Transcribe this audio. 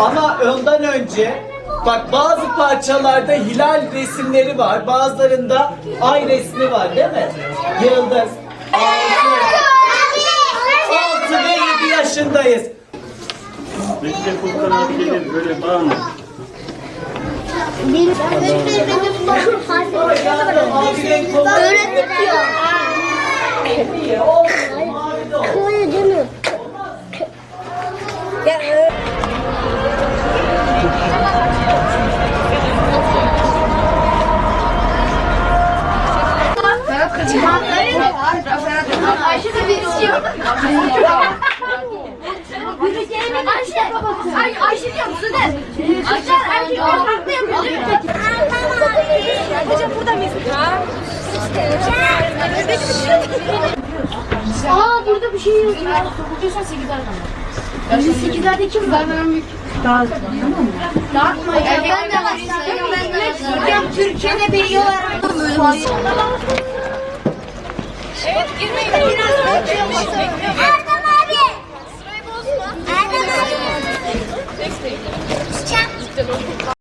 Ama ondan önce bak bazı parçalarda hilal resimleri var. Bazılarında ay resmi var değil mi? Yıldız. 6 ve 7 yaşındayız. Bekle fotoğraf gelir böyle bağırma. Mavi renk olur. Öğrettik diyor. Ayşe, ay Ayşe diyorum Sude. Kızlar erkek farklı yapıyor. Hocam burada mıyız? Aa burada bir şey yazıyor. Okuyorsan 8'lerden. 8'lerde kim var? Dağıtma ya. Ben de başlayayım. Ben de başlayayım. Türkiye'de bir yıl Evet girmeyin. Biraz bekliyorum. 진짜 너무